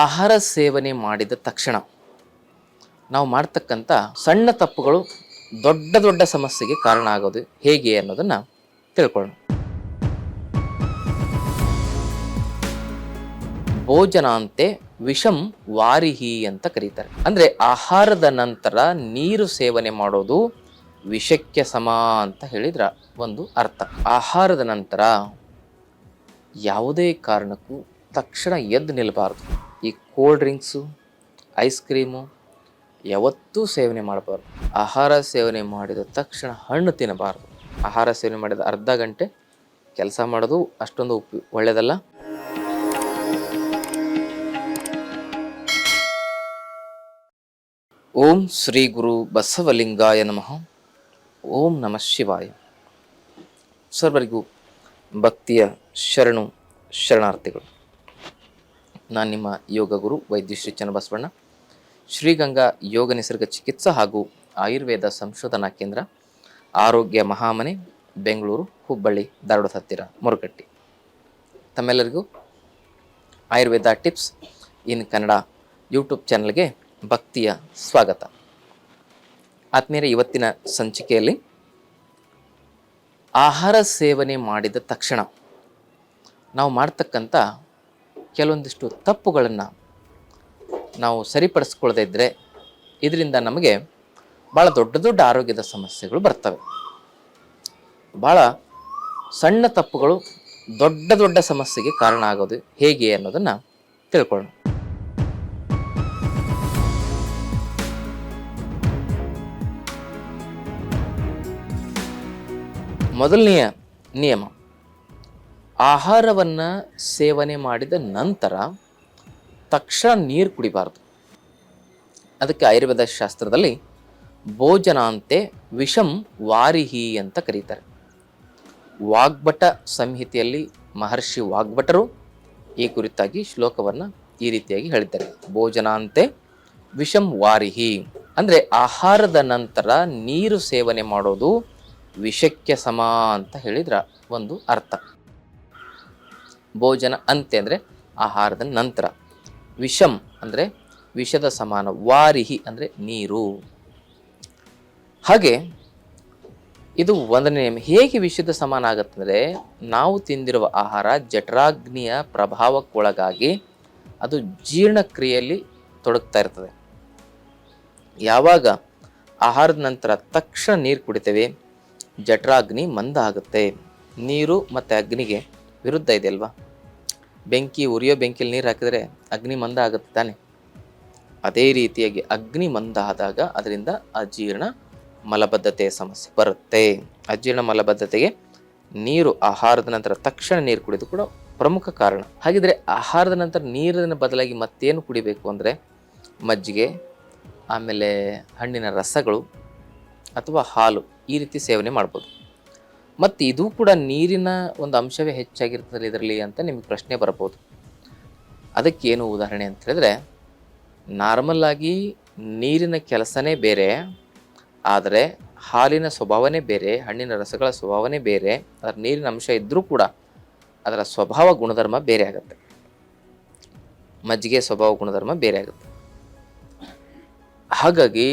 ಆಹಾರ ಸೇವನೆ ಮಾಡಿದ ತಕ್ಷಣ ನಾವು ಮಾಡ್ತಕ್ಕಂಥ ಸಣ್ಣ ತಪ್ಪುಗಳು ದೊಡ್ಡ ದೊಡ್ಡ ಸಮಸ್ಯೆಗೆ ಕಾರಣ ಆಗೋದು ಹೇಗೆ ಅನ್ನೋದನ್ನು ತಿಳ್ಕೊಳ್ಳೋಣ. ಭೋಜನಾಂತೆ ವಿಷಂ ವಾರಿಹಿ ಅಂತ ಕರೀತಾರೆ. ಅಂದರೆ ಆಹಾರದ ನಂತರ ನೀರು ಸೇವನೆ ಮಾಡೋದು ವಿಷಕ್ಕೆ ಸಮ ಅಂತ ಹೇಳಿದ್ರ ಒಂದು ಅರ್ಥ. ಆಹಾರದ ನಂತರ ಯಾವುದೇ ಕಾರಣಕ್ಕೂ ತಕ್ಷಣ ಎದ್ದು ನಿಲ್ಲಬಾರ್ದು ಈ ಕೋಲ್ಡ್ ಡ್ರಿಂಕ್ಸು ಐಸ್ ಕ್ರೀಮು ಯಾವತ್ತೂ ಸೇವನೆ ಮಾಡಬಾರ್ದು. ಆಹಾರ ಸೇವನೆ ಮಾಡಿದ ತಕ್ಷಣ ಹಣ್ಣು ತಿನ್ನಬಾರ್ದು. ಆಹಾರ ಸೇವನೆ ಮಾಡಿದ ಅರ್ಧ ಗಂಟೆ ಕೆಲಸ ಮಾಡೋದು ಅಷ್ಟೊಂದು ಉಪ ಒಳ್ಳೆಯದಲ್ಲ ಓಂ ಶ್ರೀ ಗುರು ಬಸವಲಿಂಗಾಯ ನಮಃ. ಓಂ ನಮಃ ಶಿವಾಯ. ಸರ್ವರಿಗೂ ಭಕ್ತಿಯ ಶರಣು, ಶರಣಾರ್ಥಿಗಳು. ನಾನು ನಿಮ್ಮ ಯೋಗ ಗುರು ವೈದ್ಯ ಶ್ರೀ ಚನ್ನಬಸವಣ್ಣ. ಶ್ರೀಗಂಗಾ ಯೋಗ ನಿಸರ್ಗ ಚಿಕಿತ್ಸಾ ಹಾಗೂ ಆಯುರ್ವೇದ ಸಂಶೋಧನಾ ಕೇಂದ್ರ, ಆರೋಗ್ಯ ಮಹಾಮನೆ, ಬೆಂಗಳೂರು, ಹುಬ್ಬಳ್ಳಿ, ಧಾರವಾಡ ಹತ್ತಿರ ಮುರುಗಟ್ಟಿ. ತಮ್ಮೆಲ್ಲರಿಗೂ Ayurveda tips in Kannada YouTube ಚಾನಲ್ಗೆ ಭಕ್ತಿಯ ಸ್ವಾಗತ. ಆತ್ಮೀಯರೇ, ಇವತ್ತಿನ ಸಂಚಿಕೆಯಲ್ಲಿ ಆಹಾರ ಸೇವನೆ ಮಾಡಿದ ತಕ್ಷಣ ನಾವು ಮಾಡ್ತಕ್ಕಂಥ ಕೆಲವೊಂದಿಷ್ಟು ತಪ್ಪುಗಳನ್ನು ನಾವು ಸರಿಪಡಿಸ್ಕೊಳ್ಳದೇ ಇದ್ದರೆ ಇದರಿಂದ ನಮಗೆ ಭಾಳ ದೊಡ್ಡ ದೊಡ್ಡ ಆರೋಗ್ಯದ ಸಮಸ್ಯೆಗಳು ಬರ್ತವೆ. ಭಾಳ ಸಣ್ಣ ತಪ್ಪುಗಳು ದೊಡ್ಡ ದೊಡ್ಡ ಸಮಸ್ಯೆಗೆ ಕಾರಣ ಆಗೋದು ಹೇಗೆ ಅನ್ನೋದನ್ನು ತಿಳ್ಕೊಳ್ಳೋಣ. ಮೊದಲನೆಯ ನಿಯಮ ಆಹಾರವನ್ನು ಸೇವನೆ ಮಾಡಿದ ನಂತರ ತಕ್ಷಣ ನೀರು ಕುಡಿಬಾರ್ದು. ಅದಕ್ಕೆ ಆಯುರ್ವೇದ ಶಾಸ್ತ್ರದಲ್ಲಿ ಭೋಜನಾಂತೆ ವಿಷಂ ವಾರಿಹಿ ಅಂತ ಕರೀತಾರೆ. ವಾಗ್ಭಟ ಸಂಹಿತೆಯಲ್ಲಿ ಮಹರ್ಷಿ ವಾಗ್ಭಟರು ಈ ಕುರಿತಾಗಿ ಶ್ಲೋಕವನ್ನು ಈ ರೀತಿಯಾಗಿ ಹೇಳಿದ್ದಾರೆ. ಭೋಜನಾಂತೆ ವಿಷಂ ವಾರಿಹಿ. ಅಂದರೆ ಆಹಾರದ ನಂತರ ನೀರು ಸೇವನೆ ಮಾಡೋದು ವಿಷಕ್ಕೆ ಸಮ ಅಂತ ಹೇಳಿದ್ರ ಒಂದು ಅರ್ಥ. ಭೋಜನ ಅಂತೆ ಅಂದರೆ ಆಹಾರದ ನಂತರ. ವಿಷಂ ಅಂದರೆ ವಿಷದ ಸಮಾನ, ವಾರಿಹಿ ಅಂದರೆ ನೀರು. ಹಾಗೆ ಇದು ಒಂದನೇ ನಿಯಮ. ಹೇಗೆ ವಿಷದ ಸಮಾನ ಆಗುತ್ತಂದರೆ ನಾವು ತಿಂದಿರುವ ಆಹಾರ ಜಠರಾಗ್ನಿಯ ಪ್ರಭಾವಕ್ಕೊಳಗಾಗಿ ಅದು ಜೀರ್ಣಕ್ರಿಯೆಯಲ್ಲಿ ತೊಡಗ್ತಾ ಇರ್ತದೆ. ಯಾವಾಗ ಆಹಾರದ ನಂತರ ತಕ್ಷಣ ನೀರು ಕುಡಿತೇವೆ, ಜಠರಾಗ್ನಿ ಮಂದ ಆಗುತ್ತೆ. ನೀರು ಮತ್ತು ಅಗ್ನಿಗೆ ವಿರುದ್ಧ ಇದೆ ಅಲ್ವಾ? ಬೆಂಕಿ ಉರಿಯೋ ಬೆಂಕಿಲಿ ನೀರು ಹಾಕಿದರೆ ಅಗ್ನಿ ಮಂದ ಆಗುತ್ತೆ ತಾನೆ. ಅದೇ ರೀತಿಯಾಗಿ ಅಗ್ನಿ ಮಂದ ಆದಾಗ ಅದರಿಂದ ಅಜೀರ್ಣ ಮಲಬದ್ಧತೆಯ ಸಮಸ್ಯೆ ಬರುತ್ತೆ. ಅಜೀರ್ಣ ಮಲಬದ್ಧತೆಗೆ ನೀರು, ಆಹಾರದ ನಂತರ ತಕ್ಷಣ ನೀರು ಕುಡಿದು ಕೂಡ ಪ್ರಮುಖ ಕಾರಣ. ಹಾಗಿದ್ರೆ ಆಹಾರದ ನಂತರ ನೀರಿನ ಬದಲಾಗಿ ಮತ್ತೇನು ಕುಡಿಬೇಕು ಅಂದರೆ ಮಜ್ಜಿಗೆ, ಆಮೇಲೆ ಹಣ್ಣಿನ ರಸಗಳು ಅಥವಾ ಹಾಲು ಈ ರೀತಿ ಸೇವನೆ ಮಾಡ್ಬೋದು. ಮತ್ತು ಇದು ಕೂಡ ನೀರಿನ ಒಂದು ಅಂಶವೇ ಹೆಚ್ಚಾಗಿರ್ತದೆ ಇದರಲ್ಲಿ ಅಂತ ನಿಮಗೆ ಪ್ರಶ್ನೆ ಬರ್ಬೋದು. ಅದಕ್ಕೇನು ಉದಾಹರಣೆ ಅಂತ ಹೇಳಿದ್ರೆ, ನಾರ್ಮಲ್ ಆಗಿ ನೀರಿನ ಕೆಲಸನೇ ಬೇರೆ, ಆದರೆ ಹಾಲಿನ ಸ್ವಭಾವನೇ ಬೇರೆ, ಹಣ್ಣಿನ ರಸಗಳ ಸ್ವಭಾವನೇ ಬೇರೆ, ಅದರ ನೀರಿನ ಅಂಶ ಇದ್ದರೂ ಕೂಡ ಅದರ ಸ್ವಭಾವ ಗುಣಧರ್ಮ ಬೇರೆ ಆಗುತ್ತೆ. ಮಜ್ಜಿಗೆ ಸ್ವಭಾವ ಗುಣಧರ್ಮ ಬೇರೆ ಆಗುತ್ತೆ. ಹಾಗಾಗಿ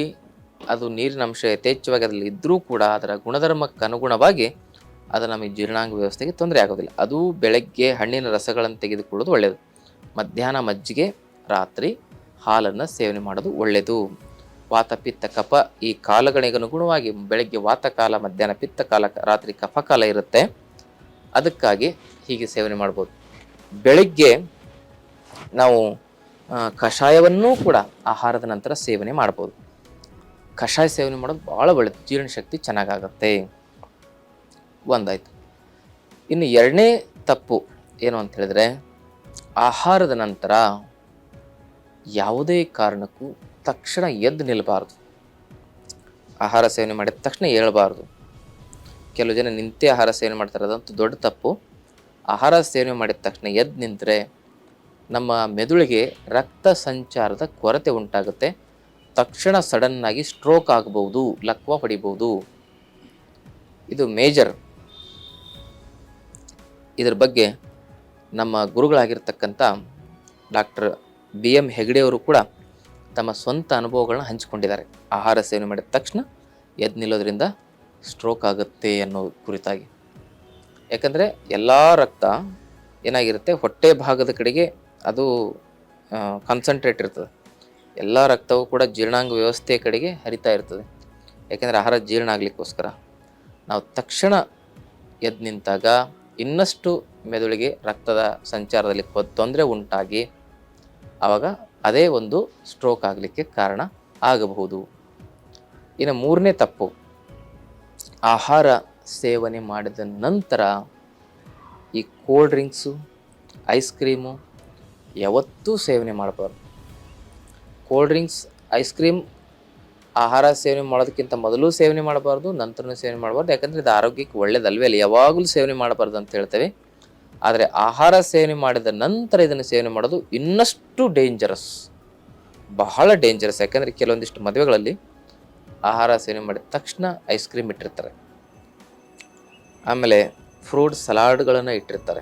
ಅದು ನೀರಿನ ಅಂಶ ಯಥೇಚ್ಛವಾಗಿ ಅದರಲ್ಲಿ ಇದ್ದರೂ ಕೂಡ ಅದರ ಗುಣಧರ್ಮಕ್ಕೆ ಅನುಗುಣವಾಗಿ ಅದು ನಮಗೆ ಜೀರ್ಣಾಂಗ ವ್ಯವಸ್ಥೆಗೆ ತೊಂದರೆ ಆಗೋದಿಲ್ಲ. ಅದು ಬೆಳಗ್ಗೆ ಹಣ್ಣಿನ ರಸಗಳನ್ನು ತೆಗೆದುಕೊಳ್ಳೋದು ಒಳ್ಳೆಯದು ಮಧ್ಯಾಹ್ನ ಮಜ್ಜಿಗೆ, ರಾತ್ರಿ ಹಾಲನ್ನು ಸೇವನೆ ಮಾಡೋದು ಒಳ್ಳೆಯದು ವಾತ ಪಿತ್ತ ಕಫ, ಈ ಕಾಲಗಳಿಗೆ ಅನುಗುಣವಾಗಿ ಬೆಳಗ್ಗೆ ವಾತಕಾಲ ಮಧ್ಯಾಹ್ನ ಪಿತ್ತ ಕಾಲ, ರಾತ್ರಿ ಕಫ ಕಾಲ ಇರುತ್ತೆ. ಅದಕ್ಕಾಗಿ ಹೀಗೆ ಸೇವನೆ ಮಾಡ್ಬೋದು. ಬೆಳಗ್ಗೆ ನಾವು ಕಷಾಯವನ್ನೂ ಕೂಡ ಆಹಾರದ ನಂತರ ಸೇವನೆ ಮಾಡ್ಬೋದು. ಕಷಾಯ ಸೇವನೆ ಮಾಡೋದು ಭಾಳ ಒಳ್ಳೆಯದು ಜೀರ್ಣಶಕ್ತಿ ಚೆನ್ನಾಗಾಗತ್ತೆ. ಒಂದಾಯ್ತು. ಇನ್ನು ಎರಡನೇ ತಪ್ಪು ಏನು ಅಂತ ಹೇಳಿದ್ರೆ, ಆಹಾರದ ನಂತರ ಯಾವುದೇ ಕಾರಣಕ್ಕೂ ತಕ್ಷಣ ಎದ್ದು ನಿಲ್ಲಬಾರ್ದು ಆಹಾರ ಸೇವನೆ ಮಾಡಿದ ತಕ್ಷಣ ಏಳಬಾರ್ದು ಕೆಲವು ಜನ ನಿಂತೆ ಆಹಾರ ಸೇವನೆ ಮಾಡ್ತಾರೆ, ಅದಂತೂ ದೊಡ್ಡ ತಪ್ಪು. ಆಹಾರ ಸೇವನೆ ಮಾಡಿದ ತಕ್ಷಣ ಎದ್ದು ನಿಂತರೆ ನಮ್ಮ ಮೆದುಳಿಗೆ ರಕ್ತ ಸಂಚಾರದ ಕೊರತೆ ಉಂಟಾಗುತ್ತೆ. ತಕ್ಷಣ ಸಡನ್ನಾಗಿ ಸ್ಟ್ರೋಕ್ ಆಗಬಹುದು, ಲಕ್ವ ಹೊಡಿಬಹುದು ಇದು ಮೇಜರ್ ಇದ್ರ ಬಗ್ಗೆ ನಮ್ಮ ಗುರುಗಳಾಗಿರ್ತಕ್ಕಂಥ ಡಾಕ್ಟರ್ ಬಿ ಎಂ ಹೆಗಡೆಯವರು ಕೂಡ ತಮ್ಮ ಸ್ವಂತ ಅನುಭವಗಳನ್ನ ಹಂಚಿಕೊಂಡಿದ್ದಾರೆ. ಆಹಾರ ಸೇವನೆ ಮಾಡಿದ ತಕ್ಷಣ ಎದ್ದು ನಿಲ್ಲೋದ್ರಿಂದ ಸ್ಟ್ರೋಕ್ ಆಗುತ್ತೆ ಅನ್ನೋ ಕುರಿತಾಗಿ. ಯಾಕಂದರೆ ಎಲ್ಲ ರಕ್ತ ಏನಾಗಿರುತ್ತೆ? ಹೊಟ್ಟೆ ಭಾಗದ ಕಡೆಗೆ ಅದು ಕಾನ್ಸಂಟ್ರೇಟ್ ಇರ್ತದೆ. ಎಲ್ಲ ರಕ್ತವೂ ಕೂಡ ಜೀರ್ಣಾಂಗ ವ್ಯವಸ್ಥೆಯ ಕಡೆಗೆ ಹರಿತಾ ಇರ್ತದೆ. ಯಾಕೆಂದರೆ ಆಹಾರ ಜೀರ್ಣ ಆಗಲಿಕ್ಕೋಸ್ಕರ. ನಾವು ತಕ್ಷಣ ಎದ್ದು ನಿಂತಾಗ ಇನ್ನಷ್ಟು ಮೆದುಳಿಗೆ ರಕ್ತದ ಸಂಚಾರದಲ್ಲಿ ತೊಂದರೆ ಉಂಟಾಗಿ ಆವಾಗ ಅದೇ ಒಂದು ಸ್ಟ್ರೋಕ್ ಆಗಲಿಕ್ಕೆ ಕಾರಣ ಆಗಬಹುದು. ಇನ್ನು ಮೂರನೇ ತಪ್ಪು, ಆಹಾರ ಸೇವನೆ ಮಾಡಿದ ನಂತರ ಈ ಕೋಲ್ಡ್ ಡ್ರಿಂಕ್ಸು ಐಸ್ ಕ್ರೀಮು ಯಾವತ್ತೂ ಸೇವನೆ ಮಾಡಬಾರ್ದು. ಕೋಲ್ಡ್ ಡ್ರಿಂಕ್ಸ್ ಐಸ್ ಕ್ರೀಮ್ ಆಹಾರ ಸೇವನೆ ಮಾಡೋದಕ್ಕಿಂತ ಮೊದಲು ಸೇವನೆ ಮಾಡಬಾರ್ದು, ನಂತರನೂ ಸೇವನೆ ಮಾಡಬಾರ್ದು. ಯಾಕಂದರೆ ಇದು ಆರೋಗ್ಯಕ್ಕೆ ಒಳ್ಳೇದಲ್ವೇ ಅಲ್ಲಿ ಯಾವಾಗಲೂ ಸೇವನೆ ಮಾಡಬಾರ್ದು ಅಂತ ಹೇಳ್ತೇವೆ. ಆದರೆ ಆಹಾರ ಸೇವನೆ ಮಾಡಿದ ನಂತರ ಇದನ್ನು ಸೇವನೆ ಮಾಡೋದು ಇನ್ನಷ್ಟು ಡೇಂಜರಸ್ ಬಹಳ ಡೇಂಜರಸ್ ಯಾಕಂದರೆ ಕೆಲವೊಂದಿಷ್ಟು ಮದುವೆಗಳಲ್ಲಿ ಆಹಾರ ಸೇವನೆ ಮಾಡಿದ ತಕ್ಷಣ ಐಸ್ ಕ್ರೀಮ್ ಇಟ್ಟಿರ್ತಾರೆ. ಆಮೇಲೆ ಫ್ರೂಟ್ ಸಲಾಡ್ಗಳನ್ನು ಇಟ್ಟಿರ್ತಾರೆ.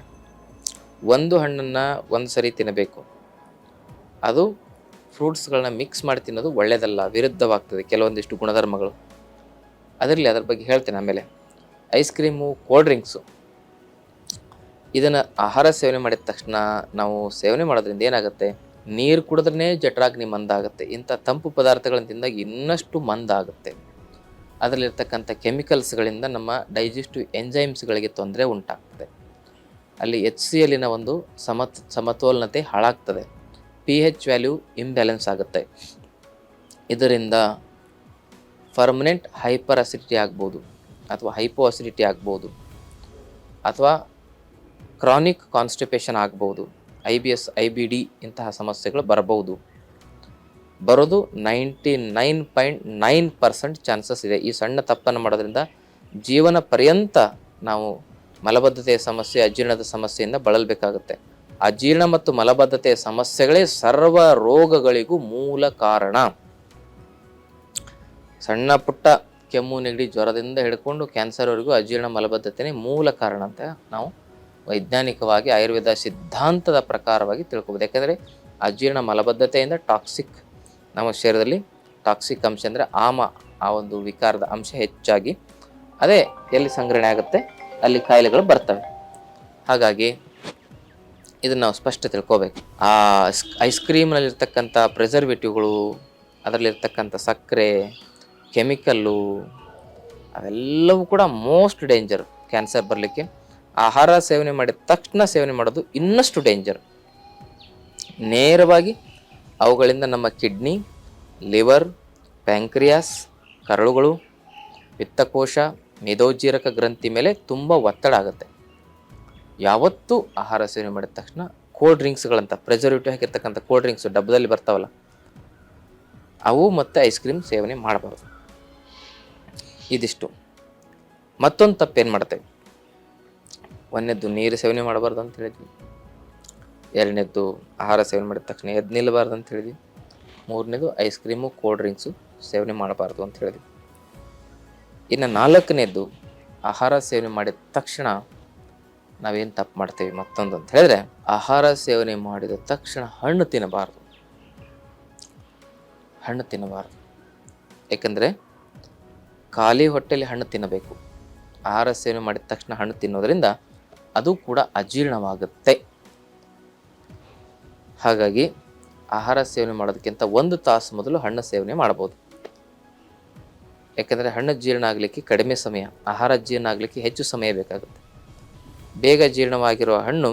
ಒಂದು ಹಣ್ಣನ್ನು ಒಂದು ಸರಿ ತಿನ್ನಬೇಕು. ಅದು ಫ್ರೂಟ್ಸ್ಗಳನ್ನ ಮಿಕ್ಸ್ ಮಾಡಿ ತಿನ್ನೋದು ಒಳ್ಳೆಯದಲ್ಲ ವಿರುದ್ಧವಾಗ್ತದೆ ಕೆಲವೊಂದಿಷ್ಟು ಗುಣಧರ್ಮಗಳು. ಅದರಲ್ಲಿ ಅದ್ರ ಬಗ್ಗೆ ಹೇಳ್ತೇನೆ ಆಮೇಲೆ. ಐಸ್ ಕ್ರೀಮು ಕೋಲ್ಡ್ ಡ್ರಿಂಕ್ಸು ಇದನ್ನು ಆಹಾರ ಸೇವನೆ ಮಾಡಿದ ತಕ್ಷಣ ನಾವು ಸೇವನೆ ಮಾಡೋದ್ರಿಂದ ಏನಾಗುತ್ತೆ? ನೀರು ಕುಡಿದ್ರೇ ಜಠರಾಗ್ನಿ ಮಂದಾಗುತ್ತೆ. ಇಂಥ ತಂಪು ಪದಾರ್ಥಗಳನ್ನು ತಿಂದಾಗ ಇನ್ನಷ್ಟು ಮಂದಾಗುತ್ತೆ. ಅದರಲ್ಲಿರ್ತಕ್ಕಂಥ ಕೆಮಿಕಲ್ಸ್ಗಳಿಂದ ನಮ್ಮ ಡೈಜೆಸ್ಟಿವ್ ಎಂಜೈಮ್ಸ್ಗಳಿಗೆ ತೊಂದರೆ ಉಂಟಾಗ್ತದೆ. ಅಲ್ಲಿ ಎಚ್ ಸಿ ಎಲ್ಲಿನ ಒಂದು ಸಮತ್, ಸಮತೋಲನತೆ ಹಾಳಾಗ್ತದೆ. ಪಿ ಹೆಚ್ ವ್ಯಾಲ್ಯೂ ಇಂಬ್ಯಾಲೆನ್ಸ್ ಆಗುತ್ತೆ. ಇದರಿಂದ ಪರ್ಮನೆಂಟ್ ಹೈಪರ್ ಅಸಿಡಿಟಿ ಆಗ್ಬೋದು ಅಥವಾ ಹೈಪೋ ಅಸಿಡಿಟಿ ಆಗ್ಬೋದು ಅಥವಾ ಕ್ರಾನಿಕ್ ಕಾನ್ಸ್ಟಿಪೇಷನ್ ಆಗ್ಬೋದು I B S I B D ಇಂತಹ ಸಮಸ್ಯೆಗಳು ಬರಬಹುದು. ಬರೋದು ninety nine point nine percent chances ಇದೆ. ಈ ಸಣ್ಣ ತಪ್ಪನ್ನು ಮಾಡೋದ್ರಿಂದ ಜೀವನ ಪರ್ಯಂತ ನಾವು ಮಲಬದ್ಧತೆಯ ಸಮಸ್ಯೆ, ಅಜೀರ್ಣದ ಸಮಸ್ಯೆಯಿಂದ ಬಳಲಬೇಕಾಗುತ್ತೆ. ಅಜೀರ್ಣ ಮತ್ತು ಮಲಬದ್ಧತೆಯ ಸಮಸ್ಯೆಗಳೇ ಸರ್ವ ರೋಗಗಳಿಗೂ ಮೂಲ ಕಾರಣ. ಸಣ್ಣ ಪುಟ್ಟ ಕೆಮ್ಮು, ನೆಗಡಿ, ಜ್ವರದಿಂದ ಹಿಡ್ಕೊಂಡು ಕ್ಯಾನ್ಸರ್ವರೆಗೂ ಅಜೀರ್ಣ ಮಲಬದ್ಧತೆನೇ ಮೂಲ ಕಾರಣ ಅಂತ ನಾವು ವೈಜ್ಞಾನಿಕವಾಗಿ ಆಯುರ್ವೇದ ಸಿದ್ಧಾಂತದ ಪ್ರಕಾರವಾಗಿ ತಿಳ್ಕೊಬೋದು. ಯಾಕಂದರೆ ಅಜೀರ್ಣ ಮಲಬದ್ಧತೆಯಿಂದ ಟಾಕ್ಸಿಕ್, ನಮ್ಮ ಶರೀರದಲ್ಲಿ ಟಾಕ್ಸಿಕ್ ಅಂಶ ಅಂದರೆ ಆಮ, ಆ ಒಂದು ವಿಕಾರದ ಅಂಶ ಹೆಚ್ಚಾಗಿ. ಅದೇ ಎಲ್ಲಿ ಸಂಗ್ರಹಣೆ ಆಗುತ್ತೆ? ಅಲ್ಲಿ ಕಾಯಿಲೆಗಳು ಬರ್ತವೆ. ಹಾಗಾಗಿ ಇದನ್ನು ನಾವು ಸ್ಪಷ್ಟ ತಿಳ್ಕೋಬೇಕು. ಆ ಐಸ್ ಕ್ರೀಮ್ನಲ್ಲಿರ್ತಕ್ಕಂಥ ಪ್ರಿಸರ್ವೇಟಿವ್ಗಳು ಅದರಲ್ಲಿರ್ತಕ್ಕಂಥ ಸಕ್ಕರೆ ಕೆಮಿಕಲ್ಲು ಅವೆಲ್ಲವೂ ಕೂಡ ಮೋಸ್ಟ್ ಡೇಂಜರ್ ಕ್ಯಾನ್ಸರ್ ಬರಲಿಕ್ಕೆ. ಆಹಾರ ಸೇವನೆ ಮಾಡಿದ ತಕ್ಷಣ ಸೇವನೆ ಮಾಡೋದು ಇನ್ನಷ್ಟು ಡೇಂಜರ್ ನೇರವಾಗಿ ಅವುಗಳಿಂದ ನಮ್ಮ ಕಿಡ್ನಿ ಲಿವರ್ ಪ್ಯಾಂಕ್ರಿಯಾಸ್ ಕರಳುಗಳು ಪಿತ್ತಕೋಶ ಮೇದೋಜೀರಕ ಗ್ರಂಥಿ ಮೇಲೆ ತುಂಬ ಒತ್ತಡ ಆಗುತ್ತೆ. ಯಾವತ್ತೂ ಆಹಾರ ಸೇವನೆ ಮಾಡಿದ ತಕ್ಷಣ ಕೋಲ್ಡ್ ಡ್ರಿಂಕ್ಸ್ಗಳಂತ ಪ್ರೆಸರ್ವೇಟಿವ್ ಹಾಕಿರ್ತಕ್ಕಂಥ ಕೋಲ್ಡ್ ಡ್ರಿಂಕ್ಸ್ ಡಬ್ಬದಲ್ಲಿ ಬರ್ತಾವಲ್ಲ, ಅವು ಮತ್ತು ಐಸ್ ಕ್ರೀಮ್ ಸೇವನೆ ಮಾಡಬಾರ್ದು. ಇದಿಷ್ಟು. ಮತ್ತೊಂದು ತಪ್ಪೇನು ಮಾಡ್ತೇವೆ? ಒಂದನೇದ್ದು ನೀರು ಸೇವನೆ ಮಾಡಬಾರ್ದು ಅಂತ ಹೇಳಿದ್ವಿ. ಎರಡನೇದ್ದು ಆಹಾರ ಸೇವನೆ ಮಾಡಿದ ತಕ್ಷಣ ಎದ್ದು ನಿಲ್ಲಬಾರ್ದು ಅಂತ ಹೇಳಿದ್ವಿ. ಮೂರನೇದು ಐಸ್ ಕ್ರೀಮು ಕೋಲ್ಡ್ ಡ್ರಿಂಕ್ಸು ಸೇವನೆ ಮಾಡಬಾರ್ದು ಅಂತ ಹೇಳಿದ್ವಿ. ಇನ್ನು ನಾಲ್ಕನೇದ್ದು ಆಹಾರ ಸೇವನೆ ಮಾಡಿದ ತಕ್ಷಣ ನಾವೇನು ತಪ್ಪು ಮಾಡ್ತೇವೆ ಮತ್ತೊಂದು ಅಂತ ಹೇಳಿದ್ರೆ, ಆಹಾರ ಸೇವನೆ ಮಾಡಿದ ತಕ್ಷಣ ಹಣ್ಣು ತಿನ್ನಬಾರ್ದು. ಹಣ್ಣು ತಿನ್ನಬಾರ್ದು. ಏಕೆಂದರೆ, ಖಾಲಿ ಹೊಟ್ಟೆಯಲ್ಲಿ ಹಣ್ಣು ತಿನ್ನಬೇಕು. ಆಹಾರ ಸೇವನೆ ಮಾಡಿದ ತಕ್ಷಣ ಹಣ್ಣು ತಿನ್ನೋದ್ರಿಂದ ಅದು ಕೂಡ ಅಜೀರ್ಣವಾಗುತ್ತೆ. ಹಾಗಾಗಿ, ಆಹಾರ ಸೇವನೆ ಮಾಡೋದಕ್ಕಿಂತ ಒಂದು ತಾಸು ಮೊದಲು ಹಣ್ಣು ಸೇವನೆ ಮಾಡ್ಬೋದು ಯಾಕೆಂದರೆ ಹಣ್ಣು ಜೀರ್ಣ ಆಗಲಿಕ್ಕೆ ಕಡಿಮೆ ಸಮಯ, ಆಹಾರ ಜೀರ್ಣ ಆಗಲಿಕ್ಕೆ ಹೆಚ್ಚು ಸಮಯ ಬೇಕಾಗುತ್ತೆ. ಬೇಗ ಜೀರ್ಣವಾಗಿರುವ ಹಣ್ಣು,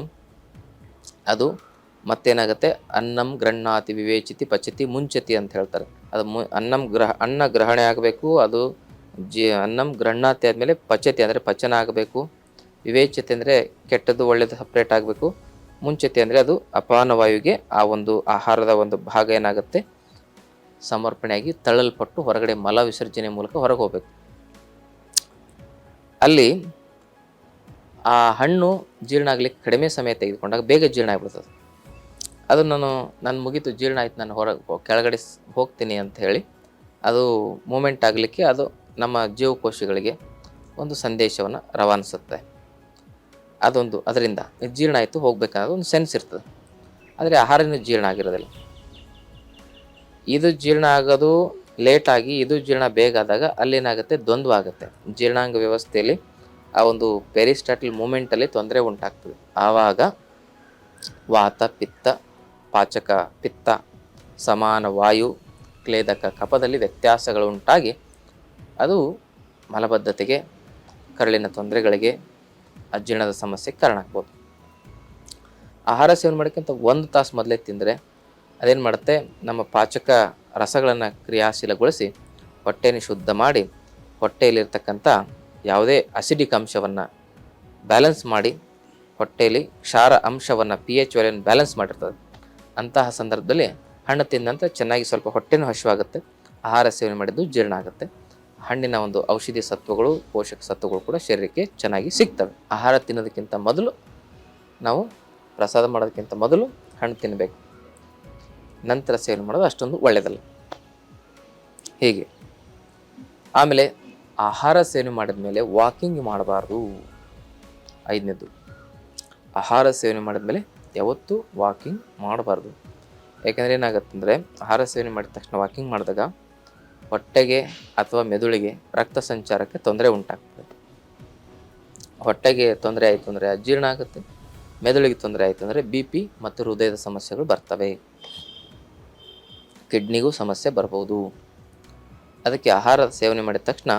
ಅದು ಮತ್ತೇನಾಗುತ್ತೆ? ಅನ್ನಂ ಗ್ರಹಣಾತಿ ವಿವೇಚಿತಿ ಪಚತಿ ಮುಂಚತಿ ಅಂತ ಹೇಳ್ತಾರೆ. ಅದು ಮು, ಅನ್ನಂ ಗ್ರಹ, ಅನ್ನ ಗ್ರಹಣೆ ಆಗಬೇಕು, ಅದು ಜಿ, ಅನ್ನಂ ಗ್ರಹಣಾತಿ ಆದಮೇಲೆ ಪಚತಿ, ಅಂದರೆ ಪಚನ ಆಗಬೇಕು. ವಿವೇಚತೆ ಅಂದರೆ ಕೆಟ್ಟದ್ದು ಒಳ್ಳೆಯದು ಸಪ್ರೇಟ್ ಆಗಬೇಕು. ಮುಂಚತಿ ಅಂದರೆ ಅದು ಅಪಾನವಾಯುವಿಗೆ ಆ ಒಂದು ಆಹಾರದ ಒಂದು ಭಾಗ ಏನಾಗುತ್ತೆ? ಸಮರ್ಪಣೆಯಾಗಿ ತಳ್ಳಲ್ಪಟ್ಟು ಹೊರಗಡೆ ಮಲ ವಿಸರ್ಜನೆ ಮೂಲಕ ಹೊರಗೆ ಹೋಗಬೇಕು. ಅಲ್ಲಿ ಆ ಹಣ್ಣು ಜೀರ್ಣ ಆಗ್ಲಿಕ್ಕೆ ಕಡಿಮೆ ಸಮಯ ತೆಗೆದುಕೊಂಡಾಗ ಬೇಗ ಜೀರ್ಣ ಆಗ್ಬಿಡ್ತದೆ. ಅದು ನಾನು ನಾನು ಮುಗಿತು, ಜೀರ್ಣ ಆಯ್ತು, ನಾನು ಹೊರಗೆ ಕೆಳಗಡೆ ಹೋಗ್ತೀನಿ ಅಂತ ಹೇಳಿ ಅದು ಮೂಮೆಂಟ್ ಆಗಲಿಕ್ಕೆ ಅದು ನಮ್ಮ ಜೀವಕೋಶಗಳಿಗೆ ಒಂದು ಸಂದೇಶವನ್ನು ರವಾನಿಸುತ್ತೆ. ಅದೊಂದು, ಅದರಿಂದ ಜೀರ್ಣ ಆಯಿತು, ಹೋಗಬೇಕಾದ ಒಂದು ಸೆನ್ಸ್ ಇರ್ತದೆ. ಆದರೆ ಆಹಾರನೂ ಜೀರ್ಣ ಆಗಿರೋದಿಲ್ಲ. ಇದು ಜೀರ್ಣ ಆಗೋದು ಲೇಟಾಗಿ ಇದು ಜೀರ್ಣ ಬೇಗ ಆದಾಗ ಅಲ್ಲೇನಾಗುತ್ತೆ? ದ್ವಂದ್ವ ಆಗುತ್ತೆ. ಜೀರ್ಣಾಂಗ ವ್ಯವಸ್ಥೆಯಲ್ಲಿ ಆ ಒಂದು ಪೆರಿಸ್ಟಾಟಲ್ ಮೂಮೆಂಟಲ್ಲಿ ತೊಂದರೆ ಉಂಟಾಗ್ತದೆ. ಆವಾಗ ವಾತ, ಪಿತ್ತ, ಪಾಚಕ, ಪಿತ್ತ, ಸಮಾನ ವಾಯು, ಕ್ಲೇದಕ ಕಪದಲ್ಲಿ ವ್ಯತ್ಯಾಸಗಳು ಉಂಟಾಗಿ ಅದು ಮಲಬದ್ಧತೆಗೆ, ಕರಳಿನ ತೊಂದರೆಗಳಿಗೆ, ಅಜೀರ್ಣದ ಸಮಸ್ಯೆಗೆ ಕಾರಣ ಆಗ್ಬೋದು. ಆಹಾರ ಸೇವನೆ ಮಾಡೋಕ್ಕಿಂತ ಒಂದು ತಾಸು ಮೊದಲೇ ತಿಂದರೆ ಅದೇನು ಮಾಡುತ್ತೆ? ನಮ್ಮ ಪಾಚಕ ರಸಗಳನ್ನು ಕ್ರಿಯಾಶೀಲಗೊಳಿಸಿ ಹೊಟ್ಟೆಯನ್ನು ಶುದ್ಧ ಮಾಡಿ, ಹೊಟ್ಟೆಯಲ್ಲಿರ್ತಕ್ಕಂಥ ಯಾವುದೇ ಅಸಿಡಿಕ್ ಅಂಶವನ್ನು ಬ್ಯಾಲೆನ್ಸ್ ಮಾಡಿ ಹೊಟ್ಟೆಯಲ್ಲಿ ಕ್ಷಾರ ಅಂಶವನ್ನು ಪಿ ಎಚ್ ವ್ಯಾಲ್ಯೂನ ಬ್ಯಾಲೆನ್ಸ್ ಮಾಡಿರ್ತದೆ. ಅಂತಹ ಸಂದರ್ಭದಲ್ಲಿ ಹಣ್ಣು ತಿಂದಂತೆ ಚೆನ್ನಾಗಿ ಸ್ವಲ್ಪ ಹೊಟ್ಟೆನೂ ಹಸಿವಾಗುತ್ತೆ, ಆಹಾರ ಸೇವನೆ ಮಾಡಿದ್ದು ಜೀರ್ಣ ಆಗುತ್ತೆ. ಹಣ್ಣಿನ ಒಂದು ಔಷಧಿ ಸತ್ವಗಳು, ಪೋಷಕ ಸತ್ವಗಳು ಕೂಡ ಶರೀರಕ್ಕೆ ಚೆನ್ನಾಗಿ ಸಿಗ್ತವೆ. ಆಹಾರ ತಿನ್ನೋದಕ್ಕಿಂತ ಮೊದಲು ನಾವು ಪ್ರಸಾದ ಮಾಡೋದಕ್ಕಿಂತ ಮೊದಲು ಹಣ್ಣು ತಿನ್ನಬೇಕು ನಂತರ ಸೇವನೆ ಮಾಡೋದು ಅಷ್ಟೊಂದು ಒಳ್ಳೆಯದಲ್ಲ ಹೀಗೆ. ಆಮೇಲೆ ಆಹಾರ ಸೇವನೆ ಮಾಡಿದ ಮೇಲೆ ವಾಕಿಂಗ್ ಮಾಡಬಾರ್ದು. ಐದನೇದು, ಆಹಾರ ಸೇವನೆ ಮಾಡಿದ ಮೇಲೆ ಯಾವತ್ತೂ ವಾಕಿಂಗ್ ಮಾಡಬಾರ್ದು. ಯಾಕೆಂದರೆ ಏನಾಗುತ್ತಂದರೆ, ಆಹಾರ ಸೇವನೆ ಮಾಡಿದ ತಕ್ಷಣ ವಾಕಿಂಗ್ ಮಾಡಿದಾಗ ಹೊಟ್ಟೆಗೆ ಅಥವಾ ಮೆದುಳಿಗೆ ರಕ್ತ ಸಂಚಾರಕ್ಕೆ ತೊಂದರೆ ಉಂಟಾಗ್ತದೆ. ಹೊಟ್ಟೆಗೆ ತೊಂದರೆ ಆಯಿತು ಅಂದರೆ ಅಜೀರ್ಣ ಆಗುತ್ತೆ, ಮೆದುಳಿಗೆ ತೊಂದರೆ ಆಯಿತು ಅಂದರೆ ಬಿ ಪಿ ಮತ್ತು ಹೃದಯದ ಸಮಸ್ಯೆಗಳು ಬರ್ತವೆ. ಕಿಡ್ನಿಗೂ ಸಮಸ್ಯೆ ಬರ್ಬೋದು. ಅದಕ್ಕೆ ಆಹಾರ ಸೇವನೆ ಮಾಡಿದ ತಕ್ಷಣ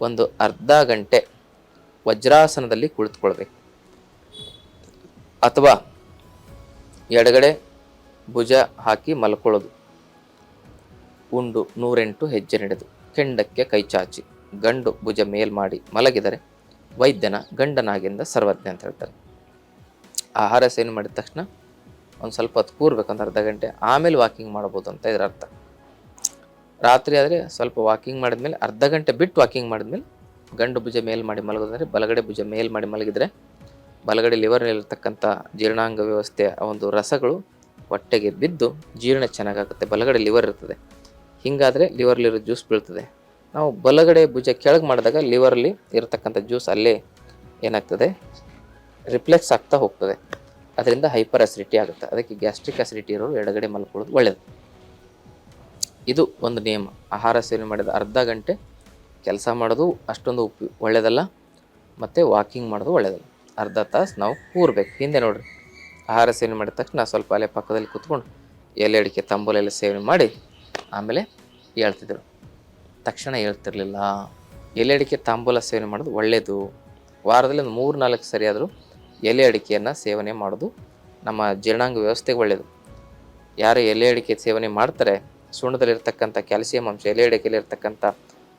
ಒಂದು ಅರ್ಧ ಗಂಟೆ ವಜ್ರಾಸನದಲ್ಲಿ ಕುಳಿತುಕೊಳ್ಬೇಕು ಅಥವಾ ಎಡಗಡೆ ಭುಜ ಹಾಕಿ ಮಲ್ಕೊಳ್ಳೋದು. ಉಂಡು ನೂರೆಂಟು ಹೆಜ್ಜೆ ನಡೆದು ಕೆಂಡಕ್ಕೆ ಕೈ ಚಾಚಿ ಗಂಡು ಭುಜ ಮೇಲ್ ಮಾಡಿ ಮಲಗಿದರೆ ವೈದ್ಯನ ಗಂಡನಾಗಿಂದ ಸರ್ವಜ್ಞ ಅಂತ ಹೇಳ್ತಾರೆ. ಆಹಾರ ಸೇವನೆ ಮಾಡಿದ ತಕ್ಷಣ ಒಂದು ಸ್ವಲ್ಪ ಹೊತ್ತು ಕೂರ್ಬೇಕು ಒಂದು ಅರ್ಧ ಗಂಟೆ ಆಮೇಲೆ ವಾಕಿಂಗ್ ಮಾಡ್ಬೋದು ಅಂತ ಇದರ ಅರ್ಥ. ರಾತ್ರಿ ಆದರೆ ಸ್ವಲ್ಪ ವಾಕಿಂಗ್ ಮಾಡಿದ್ಮೇಲೆ ಅರ್ಧ ಗಂಟೆ ಬಿಟ್ಟು ವಾಕಿಂಗ್ ಮಾಡಿದ್ಮೇಲೆ ಗಂಡು ಭುಜ ಮೇಲ್ ಮಾಡಿ ಮಲಗೋದಂದರೆ ಬಲಗಡೆ ಭುಜ ಮೇಲ್ ಮಾಡಿ ಮಲಗಿದರೆ ಬಲಗಡೆ ಲಿವರ್ನಲ್ಲಿರ್ತಕ್ಕಂಥ ಜೀರ್ಣಾಂಗ ವ್ಯವಸ್ಥೆಯ ಒಂದು ರಸಗಳು ಹೊಟ್ಟೆಗೆ ಬಿದ್ದು ಜೀರ್ಣ ಚೆನ್ನಾಗಾಗುತ್ತೆ, ಬಲಗಡೆ ಲಿವರ್ ಇರ್ತದೆ. ಹಿಂಗಾದರೆ ಲಿವರ್ಲಿರೋ ಜ್ಯೂಸ್ ಬೀಳ್ತದೆ. ನಾವು ಬಲಗಡೆ ಭುಜ ಕೆಳಗೆ ಮಾಡಿದಾಗ ಲಿವರಲ್ಲಿ ಇರತಕ್ಕಂಥ ಜ್ಯೂಸ್ ಅಲ್ಲೇ ಏನಾಗ್ತದೆ? ರಿಫ್ಲೆಕ್ಸ್ ಆಗ್ತಾ ಹೋಗ್ತದೆ. ಅದರಿಂದ ಹೈಪರ್ ಅಸಿಡಿಟಿ ಆಗುತ್ತೆ. ಅದಕ್ಕೆ ಗ್ಯಾಸ್ಟ್ರಿಕ್ ಅಸಿಡಿಟಿ ಇರೋರು ಎಡಗಡೆ ಮಲ್ಕೊಳ್ಳೋದು ಒಳ್ಳೆಯದು ಇದು ಒಂದು ನಿಯಮ. ಆಹಾರ ಸೇವನೆ ಮಾಡಿದ ಅರ್ಧ ಗಂಟೆ ಕೆಲಸ ಮಾಡೋದು ಅಷ್ಟೊಂದು ಉಪ ಒಳ್ಳೆಯದಲ್ಲ ಮತ್ತು ವಾಕಿಂಗ್ ಮಾಡೋದು ಒಳ್ಳೆಯದಲ್ಲ ಅರ್ಧ ತಾಸು ನಾವು ಕೂರ್ಬೇಕು. ಹಿಂದೆ ನೋಡಿರಿ. ಆಹಾರ ಸೇವನೆ ಮಾಡಿದ ತಕ್ಷಣ ಸ್ವಲ್ಪ ಅಲ್ಲೇ ಪಕ್ಕದಲ್ಲಿ ಕೂತ್ಕೊಂಡು ಎಲೆ ಅಡಿಕೆ ತಂಬೋಲೆಲ್ಲ ಸೇವನೆ ಮಾಡಿ ಆಮೇಲೆ ಹೇಳ್ತಿದ್ರು. ತಕ್ಷಣ ಹೇಳ್ತಿರ್ಲಿಲ್ಲ. ಎಲೆ ಅಡಿಕೆ ತಾಂಬೂಲ ಸೇವನೆ ಮಾಡೋದು ಒಳ್ಳೆಯದು ವಾರದಲ್ಲಿ ಒಂದು ಮೂರು ನಾಲ್ಕು ಸರಿ ಆದರೂ ಎಲೆ ಅಡಿಕೆಯನ್ನು ಸೇವನೆ ಮಾಡೋದು ನಮ್ಮ ಜೀರ್ಣಾಂಗ ವ್ಯವಸ್ಥೆಗೆ ಒಳ್ಳೆಯದು ಯಾರು ಎಲೆ ಅಡಿಕೆ ಸೇವನೆ ಮಾಡ್ತಾರೆ ಸುಣ್ಣದಲ್ಲಿರ್ತಕ್ಕಂಥ ಕ್ಯಾಲ್ಸಿಯಂ ಅಂಶ ಎಲೆ ಎಡೆಗೆಲಿರ್ತಕ್ಕಂಥ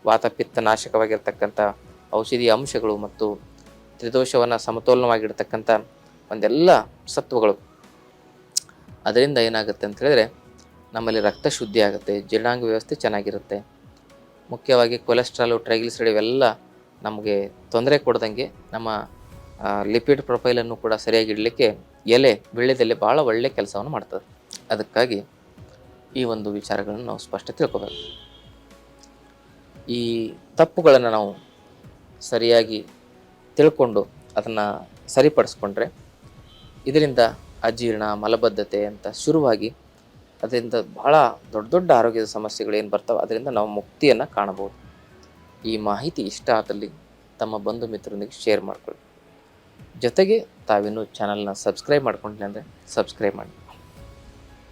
ವಾತಪಿತ್ತ ನಾಶಕವಾಗಿರ್ತಕ್ಕಂಥ ಔಷಧಿ ಅಂಶಗಳು ಮತ್ತು ತ್ರಿದೋಷವನ್ನು ಸಮತೋಲನವಾಗಿರ್ತಕ್ಕಂಥ ಒಂದೆಲ್ಲ ಸತ್ವಗಳು. ಅದರಿಂದ ಏನಾಗುತ್ತೆ ಅಂತ ಹೇಳಿದ್ರೆ, ನಮ್ಮಲ್ಲಿ ರಕ್ತ ಶುದ್ಧಿ ಆಗುತ್ತೆ, ಜೀರ್ಣಾಂಗ ವ್ಯವಸ್ಥೆ ಚೆನ್ನಾಗಿರುತ್ತೆ. ಮುಖ್ಯವಾಗಿ ಕೊಲೆಸ್ಟ್ರಾಲು ಟ್ರೈಗ್ಲಿಸೈಡ್ ಇವೆಲ್ಲ ನಮಗೆ ತೊಂದರೆ ಕೊಡ್ದಂಗೆ ನಮ್ಮ ಲಿಪಿಡ್ ಪ್ರೊಫೈಲನ್ನು ಕೂಡ ಸರಿಯಾಗಿ ಇಡಲಿಕ್ಕೆ ಎಲೆ, ಬೆಳ್ಳೆದೆಲೆ ಭಾಳ ಒಳ್ಳೆಯ ಕೆಲಸವನ್ನು ಮಾಡ್ತದೆ. ಅದಕ್ಕಾಗಿ ಈ ಒಂದು ವಿಚಾರಗಳನ್ನು ನಾವು ಸ್ಪಷ್ಟ ತಿಳ್ಕೊಬೇಕು. ಈ ತಪ್ಪುಗಳನ್ನು ನಾವು ಸರಿಯಾಗಿ ತಿಳ್ಕೊಂಡು ಅದನ್ನು ಸರಿಪಡಿಸ್ಕೊಂಡ್ರೆ ಇದರಿಂದ ಅಜೀರ್ಣ, ಮಲಬದ್ಧತೆ ಅಂತ ಶುರುವಾಗಿ ಅದರಿಂದ ಬಹಳ ದೊಡ್ಡ ದೊಡ್ಡ ಆರೋಗ್ಯದ ಸಮಸ್ಯೆಗಳು ಏನು ಬರ್ತಾವೆ ಅದರಿಂದ ನಾವು ಮುಕ್ತಿಯನ್ನು ಕಾಣಬಹುದು. ಈ ಮಾಹಿತಿ ಇಷ್ಟ ಆದಲ್ಲಿ ತಮ್ಮ ಬಂಧು ಮಿತ್ರರೊಂದಿಗೆ ಶೇರ್ ಮಾಡಿಕೊಳ್ಳಿ. ಜೊತೆಗೆ ತಾವಿನ್ನೂ ಚಾನಲ್ನ ಸಬ್ಸ್ಕ್ರೈಬ್ ಮಾಡ್ಕೊಂಡಿಲ್ಲ ಅಂದರೆ ಸಬ್ಸ್ಕ್ರೈಬ್ ಮಾಡಿ.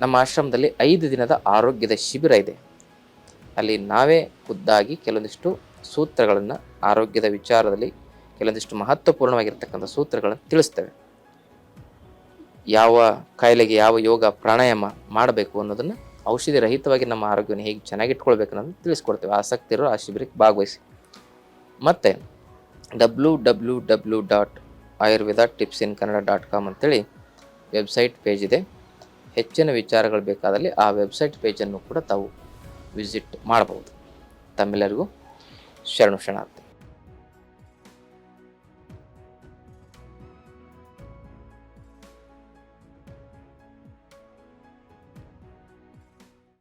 ನಮ್ಮ ಆಶ್ರಮದಲ್ಲಿ ಐದು ದಿನದ ಆರೋಗ್ಯದ ಶಿಬಿರ ಇದೆ. ಅಲ್ಲಿ ನಾವೇ ಖುದ್ದಾಗಿ ಕೆಲವೊಂದಿಷ್ಟು ಸೂತ್ರಗಳನ್ನು ಆರೋಗ್ಯದ ವಿಚಾರದಲ್ಲಿ ಕೆಲವೊಂದಿಷ್ಟು ಮಹತ್ವಪೂರ್ಣವಾಗಿರ್ತಕ್ಕಂಥ ಸೂತ್ರಗಳನ್ನು ತಿಳಿಸ್ತೇವೆ. ಯಾವ ಕಾಯಿಲೆಗೆ ಯಾವ ಯೋಗ ಪ್ರಾಣಾಯಾಮ ಮಾಡಬೇಕು ಅನ್ನೋದನ್ನು ಔಷಧಿ ರಹಿತವಾಗಿ ನಮ್ಮ ಆರೋಗ್ಯವನ್ನು ಹೇಗೆ ಚೆನ್ನಾಗಿಟ್ಕೊಳ್ಬೇಕು ಅನ್ನೋದು ತಿಳಿಸ್ಕೊಡ್ತೇವೆ. ಆಸಕ್ತಿ ಇರೋ ಆ ಶಿಬಿರಕ್ಕೆ ಭಾಗವಹಿಸಿ. ಮತ್ತು W W W dot Ayurveda tips in Kannada dot com ಅಂತೇಳಿ ವೆಬ್ಸೈಟ್ ಪೇಜ್ ಇದೆ. ಹೆಚ್ಚಿನ ವಿಚಾರಗಳು ಬೇಕಾದಲ್ಲಿ ಆ ವೆಬ್ಸೈಟ್ ಪೇಜನ್ನು ಕೂಡ ತಾವು ವಿಸಿಟ್ ಮಾಡಬಹುದು. ತಮ್ಮೆಲ್ಲರಿಗೂ ಶರಣು ಶರಣಾರ್ಥಿ.